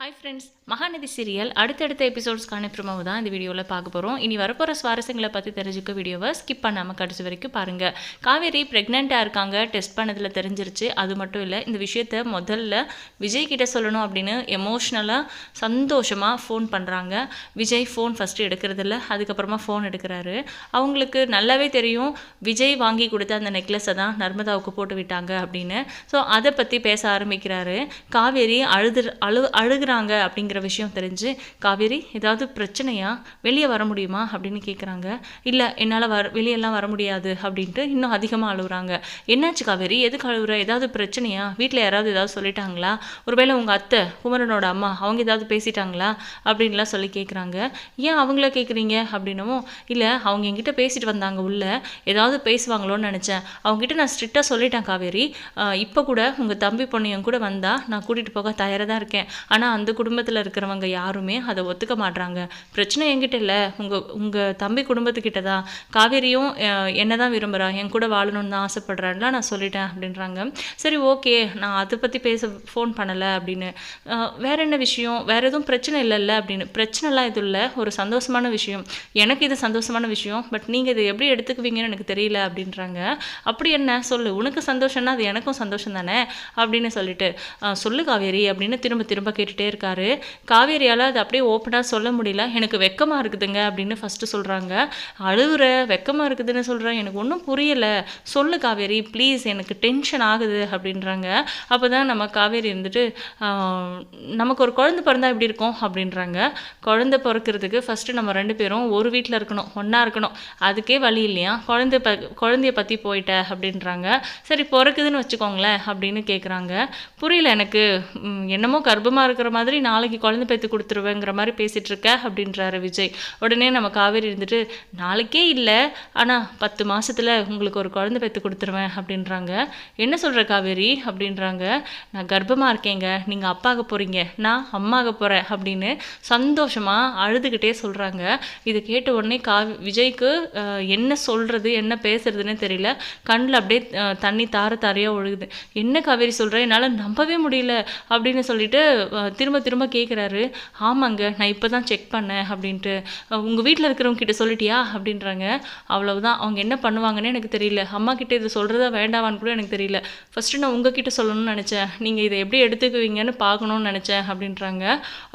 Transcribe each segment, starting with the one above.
Hi friends Mahanadi serial அடுத்தடுத்த எபிசோட்ஸ்க்கான ப்ரமோவை தான் இந்த வீடியோவில் பார்க்க போகிறோம் இனி வரப்போகிற சுவாரஸ்யங்களை பற்றி தெரிஞ்சுக்க வீடியோவை ஸ்கிப் பண்ணாமல் கடைசி வரைக்கும் பாருங்கள் காவேரி ப்ரெக்னெண்ட்டாக இருக்காங்க டெஸ்ட் பண்ணதில் தெரிஞ்சிருச்சு. அது மட்டும் இல்லை இந்த விஷயத்த முதல்ல விஜய் கிட்ட சொல்லணும் அப்படின்னு எமோஷ்னலாக சந்தோஷமாக ஃபோன் பண்ணுறாங்க விஜய் ஃபோன் ஃபஸ்ட்டு எடுக்கிறதில்ல அதுக்கப்புறமா ஃபோன் எடுக்கிறாரு. அவங்களுக்கு நல்லாவே தெரியும் விஜய் வாங்கி கொடுத்த அந்த நெக்லஸை தான் நர்மதாவுக்கு போட்டு விட்டாங்க அப்படின்னு. ஸோ அதை பற்றி பேச ஆரம்பிக்கிறாரு. காவேரி அழுது அழு இருக்கிறாங்க அப்படிங்கிற விஷயம் தெரிஞ்சு காவேரி ஏதாவது பிரச்சனையா? வெளியே வர முடியுமா? அப்படின்னு கேட்குறாங்க இல்லை என்னால் வர வெளியெல்லாம் வர முடியாது அப்படின்ட்டு இன்னும் அதிகமாக அழுகுறாங்க என்னாச்சு காவேரி? எதுக்கு அழுகுற ஏதாவது பிரச்சனையா? வீட்டில் யாராவது ஏதாவது சொல்லிட்டாங்களா? ஒருவேளை உங்கள் அத்தை குமரனோட அம்மா அவங்க ஏதாவது பேசிட்டாங்களா? அப்படின்லாம் சொல்லி கேட்குறாங்க ஏன் அவங்கள கேட்குறீங்க அப்படின்னவும் இல்லை அவங்க என்கிட்ட பேசிட்டு வந்தாங்க உள்ள. ஏதாவது பேசுவாங்களோன்னு நினச்சேன். அவங்ககிட்ட நான் ஸ்ட்ரிக்டாக சொல்லிட்டேன் காவேரி. இப்போ கூட உங்கள் தம்பி பொண்ணு என் கூட வந்தால் நான் கூட்டிகிட்டு போக தயாராக தான் இருக்கேன். ஆனால் அந்த குடும்பத்தில் இருக்கிறவங்க யாருமே அதை ஒத்துக்க மாட்றாங்க. பிரச்சனை என்கிட்ட இல்லை. உங்கள் உங்கள் தம்பி குடும்பத்துக்கிட்ட தான் காவேரியும் என்ன தான் விரும்புகிறா என் கூட வாழணும்னு தான் ஆசைப்படுறான்லாம் நான் சொல்லிட்டேன் அப்படின்றாங்க. சரி ஓகே. நான் அதை பற்றி பேச ஃபோன் பண்ணலை அப்படின்னு. வேற என்ன விஷயம்? வேற எதுவும் பிரச்சனை இல்லைல்ல அப்படின்னு. பிரச்சனைலாம் எதுவும் இல்லை. ஒரு சந்தோஷமான விஷயம். எனக்கு இது சந்தோஷமான விஷயம். பட் நீங்கள் இதை எப்படி எடுத்துக்குவீங்கன்னு எனக்கு தெரியல அப்படின்றாங்க. அப்படி என்ன? சொல்லு. உனக்கு சந்தோஷம்னா அது எனக்கும் சந்தோஷம் தானே? அப்படின்னு சொல்லிட்டு சொல்லு காவேரி அப்படின்னு திரும்ப திரும்ப கேட்டுட்டே இருக்காரு காவேரியால் அது அப்படியே ஓப்பனாக சொல்ல முடியல. எனக்கு வெக்கமாக இருக்குதுங்க அப்படின்னு ஃபஸ்ட்டு சொல்கிறாங்க அழுகுற வெக்கமாக இருக்குதுன்னு சொல்கிறேன் எனக்கு ஒன்றும் புரியலை. சொல்லு காவேரி ப்ளீஸ் எனக்கு டென்ஷன் ஆகுது அப்படின்றாங்க. அப்போ தான் நம்ம காவேரி இருந்துட்டு நமக்கு ஒரு குழந்தை பிறந்தா எப்படி இருக்கும் அப்படின்றாங்க. குழந்தை பிறக்கிறதுக்கு ஃபஸ்ட்டு நம்ம ரெண்டு பேரும் ஒரு வீட்டில் இருக்கணும் ஒன்றா இருக்கணும். அதுக்கே வழி இல்லையா? குழந்தை ப குழந்தைய பற்றி போயிட்ட அப்படின்றாங்க. சரி பிறக்குதுன்னு வச்சுக்கோங்களேன் அப்படின்னு கேட்குறாங்க புரியல எனக்கு என்னமோ கர்ப்பமாக இருக்கிற மாதிரி நாளைக்கு குழந்தை பெற்று கொடுத்துருவேங்கிற மாதிரி பேசிகிட்டு இருக்க அப்படின்றாரு விஜய். உடனே நம்ம காவேரி இருந்துட்டு நாளைக்கே இல்லை. ஆனால் பத்து மாதத்தில் உங்களுக்கு ஒரு குழந்தை பெற்று கொடுத்துருவேன் அப்படின்றாங்க. என்ன சொல்கிற காவேரி? அப்படின்றாங்க. நான் கர்ப்பமாக இருக்கேங்க. நீங்கள் அப்பாக போகிறீங்க நான் அம்மாக போகிறேன் அப்படின்னு சந்தோஷமாக அழுதுகிட்டே சொல்கிறாங்க இதை கேட்ட உடனே கா விஜய்க்கு என்ன சொல்கிறது என்ன பேசுறதுன்னு தெரியல. கண்ணில் அப்படியே தண்ணி தார தாரையாக ஒழுகுது. என்ன காவேரி சொல்கிற என்னால் நம்பவே முடியல அப்படின்னு சொல்லிட்டு திரு திரும்ப திரும்ப கேட்குறாரு ஆமாங்க நான் இப்போ தான் செக் பண்ணேன் அப்படின்ட்டு. உங்கள் வீட்டில் இருக்கிறவங்க கிட்ட சொல்லிட்டியா? அப்படின்றாங்க. அவ்வளவுதான். அவங்க என்ன பண்ணுவாங்கன்னு எனக்கு தெரியல. அம்மா கிட்ட இதை சொல்கிறதா வேண்டாவான்னு கூட எனக்கு தெரியல. ஃபஸ்ட்டு நான் உங்ககிட்ட சொல்லணும்னு நினச்சேன். நீங்கள் இதை எப்படி எடுத்துக்குவீங்கன்னு பார்க்கணும்னு நினச்சேன் அப்படின்றாங்க.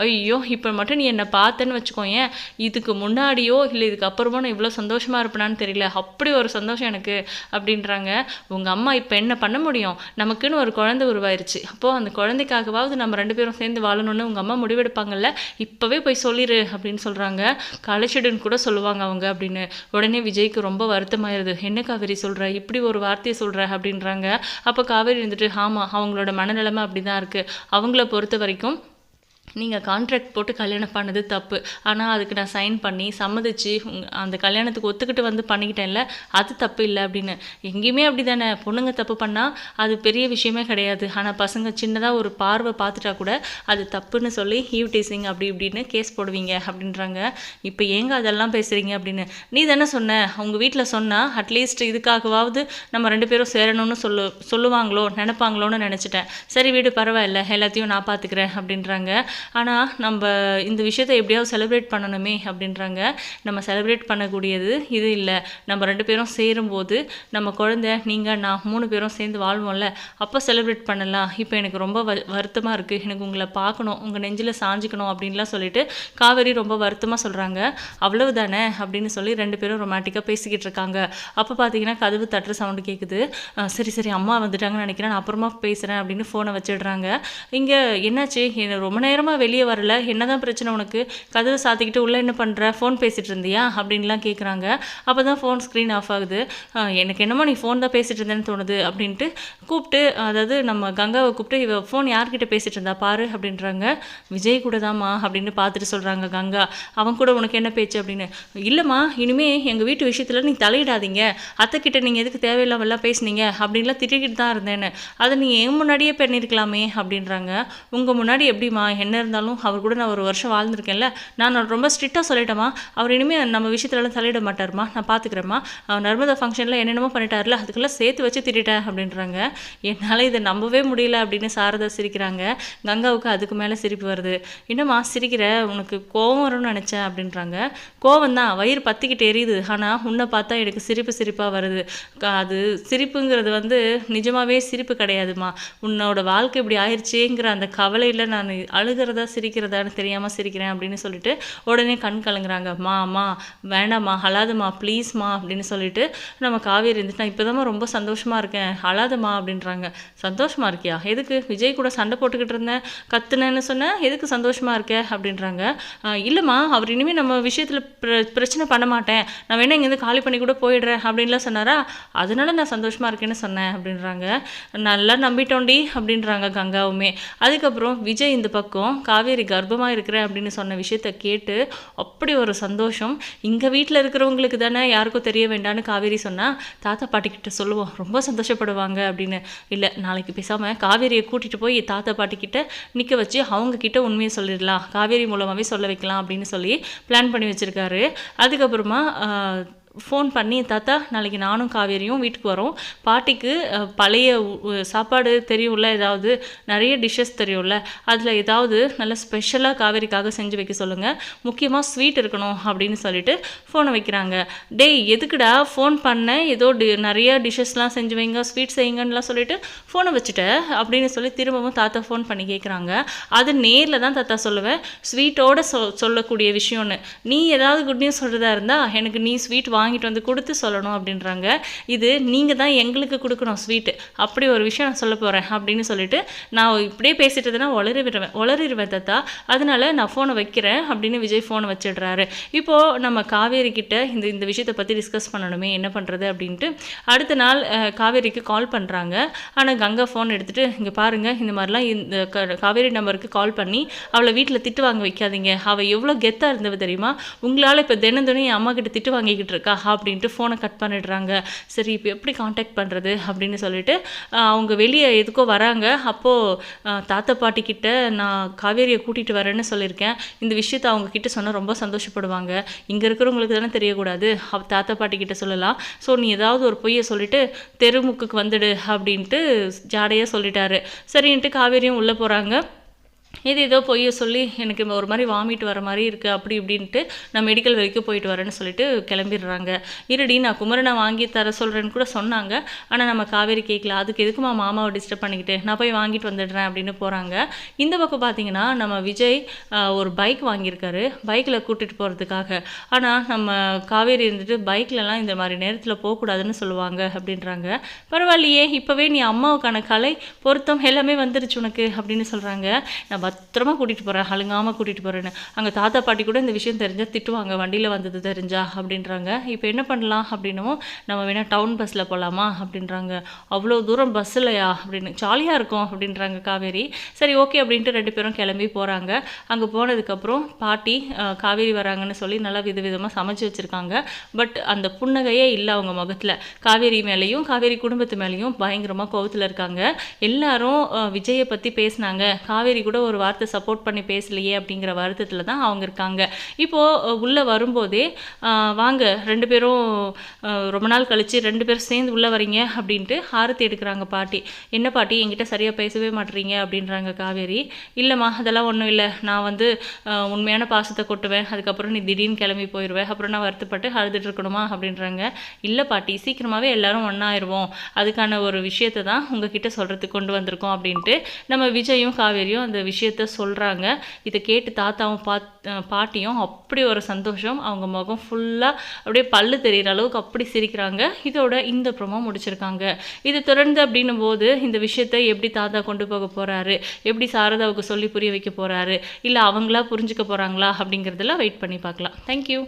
ஐயோ இப்போ மட்டும் நீ என்னை பார்த்தேன்னு வச்சுக்கோயேன். இதுக்கு முன்னாடியோ இல்லை இதுக்கு அப்புறமோ நான் இவ்வளோ சந்தோஷமாக இருப்பேனான்னு தெரியல. அப்படி ஒரு சந்தோஷம் எனக்கு அப்படின்றாங்க. உங்கள் அம்மா இப்போ என்ன பண்ண முடியும்? நமக்குன்னு ஒரு குழந்தை உருவாயிருச்சு. அப்போது அந்த குழந்தைக்காகவாவது நம்ம ரெண்டு பேரும் சேர்ந்து வாழணும்னு உங்கள் அம்மா முடிவெடுப்பாங்கல்ல இப்போவே போய் சொல்லிடு அப்படின்னு சொல்கிறாங்க கலைச்சிடுன்னு கூட சொல்லுவாங்க அவங்க அப்படின்னு. உடனே விஜய்க்கு ரொம்ப வருத்தமாயிருது. என்ன காவேரி சொல்கிற இப்படி ஒரு வார்த்தையை சொல்கிற அப்படின்றாங்க. அப்போ காவேரி இருந்துட்டு ஆமாம் அவங்களோட மனநிலைமை அப்படி தான் இருக்குது அவங்கள பொறுத்த வரைக்கும் நீங்கள் கான்ட்ராக்ட் போட்டு கல்யாணம் பண்ணது தப்பு. ஆனால் அதுக்கு நான் சைன் பண்ணி சம்மதிச்சு அந்த கல்யாணத்துக்கு ஒத்துக்கிட்டு வந்து பண்ணிக்கிட்டேன்ல அது தப்பு இல்லை அப்படின்னு. எங்கேயுமே அப்படி தானே பொண்ணுங்க தப்பு பண்ணால் அது பெரிய விஷயமே கிடையாது. ஆனால் பசங்க சின்னதாக ஒரு பார்வை பார்த்துட்டா கூட அது தப்புன்னு சொல்லி ஹீவ் டீசிங் அப்படி இப்படின்னு கேஸ் போடுவீங்க அப்படின்றாங்க. இப்போ ஏங்க அதெல்லாம் பேசுகிறீங்க அப்படின்னு. நீ தானே சொன்ன. அவங்க வீட்டில் சொன்னால் அட்லீஸ்ட் இதுக்காகவாவது நம்ம ரெண்டு பேரும் சேரணும்னு சொல்லு சொல்லுவாங்களோ நினப்பாங்களோன்னு நினச்சிட்டேன். சரி வீடு பரவாயில்ல. எல்லாத்தையும் நான் பார்த்துக்கிறேன் அப்படின்றாங்க. ஆனால் நம்ம இந்த விஷயத்தை எப்படியாவது செலிப்ரேட் பண்ணணுமே அப்படின்றாங்க. நம்ம செலிப்ரேட் பண்ணக்கூடியது இது இல்லை. நம்ம ரெண்டு பேரும் சேரும்போது நம்ம குழந்தை நீங்கள் நான் மூணு பேரும் சேர்ந்து வாழ்வோம்ல. அப்போ செலிப்ரேட் பண்ணலாம். இப்போ எனக்கு ரொம்ப வ வருத்தமாக இருக்குது எனக்கு உங்களை பார்க்கணும். உங்கள் நெஞ்சில் சாஞ்சிக்கணும் அப்படின்லாம் சொல்லிட்டு காவேரி ரொம்ப வருத்தமாக சொல்கிறாங்க அவ்வளவு தானே அப்படின்னு சொல்லி ரெண்டு பேரும் ரொமாட்டிக்காக பேசிக்கிட்டு இருக்காங்க. அப்போ பார்த்தீங்கன்னா கதவு தட்டுற சவுண்டு கேட்குது சரி சரி. அம்மா வந்துட்டாங்கன்னு நினைக்கிறேன். நான் அப்புறமா பேசுகிறேன் அப்படின்னு ஃபோனை வச்சிடுறாங்க. இங்கே என்னாச்சு? ரொம்ப ரொம்ப நேரமாக வெளியே வரல. என்னதான் பிரச்சனை உனக்கு? கதவை சாத்திக்கிட்டு உள்ளே என்ன பண்ணுற ஃபோன் பேசிகிட்டு இருந்தியா? அப்படின்லாம் கேட்குறாங்க அப்போ தான் ஃபோன் ஸ்க்ரீன் ஆஃப் ஆகுது எனக்கு என்னமோ நீ ஃபோன் தான் பேசிகிட்டு இருந்தேன்னு தோணுது அப்படின்ட்டு கூப்பிட்டு அதாவது நம்ம கங்காவை கூப்பிட்டு இவ ஃபோன் யார்கிட்ட பேசிகிட்டு இருந்தா? பாரு அப்படின்றாங்க. விஜய் கூட தாம்மா அப்படின்னு பார்த்துட்டு சொல்கிறாங்க கங்கா. அவன் கூட உனக்கு என்ன பேச்சு? அப்படின்னு. இல்லைம்மா இனிமே எங்கள் வீட்டு விஷயத்தில் நீ தலையிடாதீங்க. அத்தைக்கிட்ட நீங்கள் எதுக்கு தேவையில்லாமல்லாம் பேசுனீங்க? அப்படின்லாம் திட்டிக்கிட்டு தான் இருந்தேன்னு. அதை நீ என் முன்னாடியே பண்ணியிருக்கலாமே அப்படின்றாங்க. உங்கள் முன்னாடி எப்படிம்மா? என்ன என்ன இருந்தாலும் அவர் கூட நான் ஒரு வருஷம் வாழ்ந்திருக்கேன்ல. நான் ரொம்ப ஸ்ட்ரிக்டாக சொல்லிட்டேம்மா. அவர் இனிமேல் நம்ம விஷயத்துலலாம் தலையிட மாட்டார்மா நான் பார்த்துக்கிறேம்மா அவர் நர்மதா ஃபங்க்ஷனில் என்னென்னமோ பண்ணிட்டார்ல. அதுக்கெல்லாம் சேர்த்து வச்சு திட்டேன் அப்படின்றாங்க. என்னால் இதை நம்பவே முடியல அப்படின்னு சாரதா சிரிக்கிறாங்க. கங்காவுக்கு அதுக்கு மேலே சிரிப்பு வருது. என்னம்மா சிரிக்கிற? உனக்கு கோவம் வரும்னு நினச்சேன் அப்படின்றாங்க. கோவம் தான். வயிறு பத்திக்கிட்டு எரியுது. ஆனால் உன்னை பார்த்தா எனக்கு சிரிப்பு சிரிப்பாக வருது. அது சிரிப்புங்கிறது வந்து நிஜமாகவே சிரிப்பு கிடையாதுமா உன்னோட வாழ்க்கை இப்படி ஆயிடுச்சேங்கிற அந்த கவலையில் நான் அழுகிறதா சிரிக்கிறதான்னு தெரியாமல் சிரிக்கிறேன் அப்படின்னு சொல்லிட்டு உடனே கண் கலங்குறாங்க. மா அம்மா வேண்டாம்மா அழாதம்மா ப்ளீஸ்மா அப்படின்னு சொல்லிட்டு நம்ம காவேரி இருந்துட்டு நான் இப்போ ரொம்ப சந்தோஷமாக இருக்கேன் அழாதம்மா அப்படின்றாங்க. சந்தோஷமாக இருக்கியா? எதுக்கு? விஜய் கூட சண்டை போட்டுக்கிட்டு இருந்தேன் கத்துனேன்னு சொன்னேன் எதுக்கு சந்தோஷமாக இருக்க? அப்படின்றாங்க. இல்லைம்மா அவர் இனிமேல் நம்ம விஷயத்தில் பிர பிரச்சனை பண்ண மாட்டேன். நான் வேணா இங்கேருந்து காலி பண்ணி கூட போயிடுறேன் அப்படின்லாம் சொன்னாரா? அதனால நான் சந்தோஷமாக இருக்கேன்னு சொன்னேன் அப்படின்றாங்க. நல்லா நம்பிட்டோண்டி அப்படின்றாங்க கங்காவுமே. அதுக்கப்புறம் விஜய் இந்த பக்கம் காவேரி கர்ப்பமாக இருக்கிறேன் அப்படின்னு சொன்ன விஷயத்த கேட்டு அப்படி ஒரு சந்தோஷம். இங்கே வீட்டில் இருக்கிறவங்களுக்கு தானே யாருக்கும் தெரிய வேண்டாம்னு காவேரி சொன்னால் தாத்தா பாட்டிக்கிட்ட சொல்லுவோம். ரொம்ப சந்தோஷப்படுவாங்க அப்படின்னு. இல்லை நாளைக்கு பேசாமல் காவேரியை கூட்டிகிட்டு போய் தாத்தா பாட்டிக்கிட்ட நிற்க வச்சு அவங்கக்கிட்ட உண்மையை சொல்லிடலாம். காவேரி மூலமாகவே சொல்ல வைக்கலாம் அப்படின்னு சொல்லி பிளான் பண்ணி வச்சுருக்காரு. அதுக்கப்புறமா ஃபோன் பண்ணி தாத்தா நாளைக்கு நானும் காவேரியும் வீட்டுக்கு வரோம். பாட்டிக்கு பழைய சாப்பாடு தெரியும்ல ஏதாவது நிறைய டிஷ்ஷஸ் தெரியும்ல. அதில் ஏதாவது நல்ல ஸ்பெஷலாக காவேரிக்காக செஞ்சு வைக்க சொல்லுங்கள் முக்கியமாக ஸ்வீட் இருக்கணும் அப்படின்னு சொல்லிட்டு ஃபோனை வைக்கிறாங்க. டேய் எதுக்குடா ஃபோன் பண்ண? ஏதோ டி நிறைய டிஷ்ஷஸ்லாம் செஞ்சு வைங்க ஸ்வீட் செய்யுங்கன்னுலாம் சொல்லிட்டு ஃபோனை வச்சுட்டேன் அப்படின்னு சொல்லி திரும்பவும் தாத்தா ஃபோன் பண்ணி கேட்குறாங்க அது நேரில் தான் தாத்தா சொல்லுவேன். ஸ்வீட்டோட சொ சொல்லக்கூடிய விஷயம்னு. நீ ஏதாவது குட் நியூஸ் சொல்கிறதா இருந்தால் எனக்கு நீ ஸ்வீட் வாங்கிட்டு வந்து கொடுத்து சொல்லணும் அப்படின்றாங்க. இது நீங்கள் தான் எங்களுக்கு கொடுக்கணும் ஸ்வீட்டு அப்படி ஒரு விஷயம் நான் சொல்ல போகிறேன் அப்படின்னு சொல்லிட்டு நான் இப்படியே பேசிட்டு இருந்தேன்னா உளறிடுவேன் தத்தா. அதனால் நான் ஃபோனை வைக்கிறேன் அப்படின்னு விஜய் ஃபோனை வச்சிடுறாரு. இப்போது நம்ம காவேரி கிட்ட இந்த இந்த விஷயத்தை பற்றி டிஸ்கஸ் பண்ணணுமே என்ன பண்ணுறது அப்படின்ட்டு அடுத்த நாள் காவேரிக்கு கால் பண்ணுறாங்க ஆனால் கங்கா ஃபோன் எடுத்துகிட்டு இங்கே பாருங்கள் இந்த மாதிரிலாம் இந்த க- காவேரி நம்பருக்கு கால் பண்ணி அவளை வீட்டில் திட்டு வாங்க வைக்காதீங்க. அவள் எவ்வளோ கெத்தாக இருந்தவ தெரியுமா? உங்களால் இப்போ தினம் தினம் என் அம்மா கிட்ட திட்டு வாங்கிக்கிட்டு இருக்கா? அப்படின்ட்டு ஃபோனை கட் பண்ணிடுறாங்க. சரி இப்போ எப்படி காண்டாக்ட் பண்ணுறது அப்படின்னு சொல்லிட்டு அவங்க வெளியே எதுக்கோ வராங்க. அப்போது தாத்தா பாட்டி கிட்ட நான் காவேரியை கூட்டிகிட்டு வரேன்னு சொல்லியிருக்கேன். இந்த விஷயத்தை அவங்க கிட்ட சொன்னால் ரொம்ப சந்தோஷப்படுவாங்க. இங்கே இருக்கிறவங்களுக்கு தானே தெரியக்கூடாது. அவ தாத்தா பாட்டி கிட்ட சொல்லலாம். ஸோ நீ ஏதாவது ஒரு பொய்யை சொல்லிட்டு தெருமுக்குக்கு வந்துடு அப்படின்ட்டு ஜாடையாக சொல்லிட்டாரு. சரின்ட்டு காவேரியும் உள்ளே போகிறாங்க இது ஏதோ பொய்யை சொல்லி எனக்கு ஒரு மாதிரி வாமிட் வர மாதிரி இருக்குது அப்படி இப்படின்ட்டு நான் மெடிக்கல் வரைக்கும் போயிட்டு வரேன்னு சொல்லிட்டு கிளம்பிடுறாங்க. இருடி நான் குமரனை வாங்கி தர சொல்கிறேன்னு கூட சொன்னாங்க. ஆனால் நம்ம காவேரி கேட்கல அதுக்கு எதுக்குமா மாமாவை டிஸ்டர்ப் பண்ணிக்கிட்டு? நான் போய் வாங்கிட்டு வந்துடுறேன் அப்படின்னு போகிறாங்க இந்த பக்கம் பார்த்தீங்கன்னா நம்ம விஜய் ஒரு பைக் வாங்கியிருக்காரு. பைக்கில் கூட்டிகிட்டு போகிறதுக்காக ஆனால் நம்ம காவேரி இருந்துட்டு பைக்லலாம் இந்த மாதிரி நேரத்தில் போகக்கூடாதுன்னு சொல்லுவாங்க அப்படின்றாங்க. பரவாயில்லையே இப்போவே நீ அம்மாவுக்கான கலை பொருத்தம் எல்லாமே வந்துருச்சு உனக்கு அப்படின்னு சொல்கிறாங்க நான் பத்திரமா கூட்டிகிட்டு போகிறேன் அழுங்காமல் கூட்டிகிட்டு போகிறேன்னு அங்கே தாத்தா பாட்டி கூட இந்த விஷயம் தெரிஞ்சால் திட்டுவாங்க வண்டியில் வந்தது தெரிஞ்சா அப்படின்றாங்க. இப்போ என்ன பண்ணலாம் அப்படின்னவும் நம்ம வேணால் டவுன் பஸ்ஸில் போகலாமா அப்படின்றாங்க. அவ்வளோ தூரம் பஸ் இல்லையா அப்படின்னு ஜாலியாக இருக்கும் அப்படின்றாங்க காவேரி. சரி ஓகே அப்படின்ட்டு ரெண்டு பேரும் கிளம்பி போகிறாங்க அங்கே போனதுக்கப்புறம் பாட்டி காவேரி வராங்கன்னு சொல்லி நல்லா விதவிதமாக சமைச்சு வச்சுருக்காங்க. பட் அந்த புன்னகையே இல்லை அவங்க முகத்தில். காவேரி மேலேயும் காவேரி குடும்பத்து மேலேயும் பயங்கரமாக கோவத்தில் இருக்காங்க. எல்லாரும் விஜயை பற்றி பேசினாங்க. காவேரி கூட ஒரு வார்த்தை சப்போர்ட் பண்ணி பேசலையே அப்படிங்கிற வருத்தத்தில் தான் அவங்க இருக்காங்க. இப்போது உள்ளே வரும்போதே வாங்க ரெண்டு பேரும் ரொம்ப நாள் கழித்து ரெண்டு பேரும் சேர்ந்து உள்ளே வரீங்க அப்படின்ட்டு ஆரத்தி எடுக்கிறாங்க பாட்டி. என்ன பாட்டி என்கிட்ட சரியாக பேசவே மாட்டேறீங்க அப்படின்றாங்க காவேரி. இல்லைம்மா அதெல்லாம் ஒன்றும் இல்லை. நான் வந்து உண்மையான பாசத்தை கொட்டுவேன். அதுக்கப்புறம் நீ திடீர்னு கிளம்பி போயிடுவேன் அப்புறம் நான் வருத்தப்பட்டு அழுதுட்டு இருக்கணுமா அப்படின்றாங்க. இல்லை பாட்டி சீக்கிரமாகவே எல்லாரும் ஒன்றாயிருவோம் அதுக்கான ஒரு விஷயத்தை தான் உங்ககிட்ட சொல்கிறதுக்கு கொண்டு வந்திருக்கோம் அப்படின்ட்டு நம்ம விஜயும் காவேரியும் அந்த விஷயத்தை சொல்கிறாங்க இதை கேட்டு தாத்தாவும் பாத் பாட்டியும் அப்படி ஒரு சந்தோஷம். அவங்க முகம் ஃபுல்லாக அப்படியே பல்லு தெரிகிற அளவுக்கு அப்படி சிரிக்கிறாங்க. இதோட இந்த ப்ரோமோ முடிச்சிருக்காங்க. இது தொடர்ந்து அப்படின்னும் போது இந்த விஷயத்தை எப்படி தாத்தா கொண்டு போக போகிறாரு எப்படி சாரதாவுக்கு சொல்லி புரிய வைக்க போகிறாரு இல்லை அவங்களா புரிஞ்சுக்க போகிறாங்களா அப்படிங்கிறதெல்லாம் வெயிட் பண்ணி பார்க்கலாம். தேங்க்யூ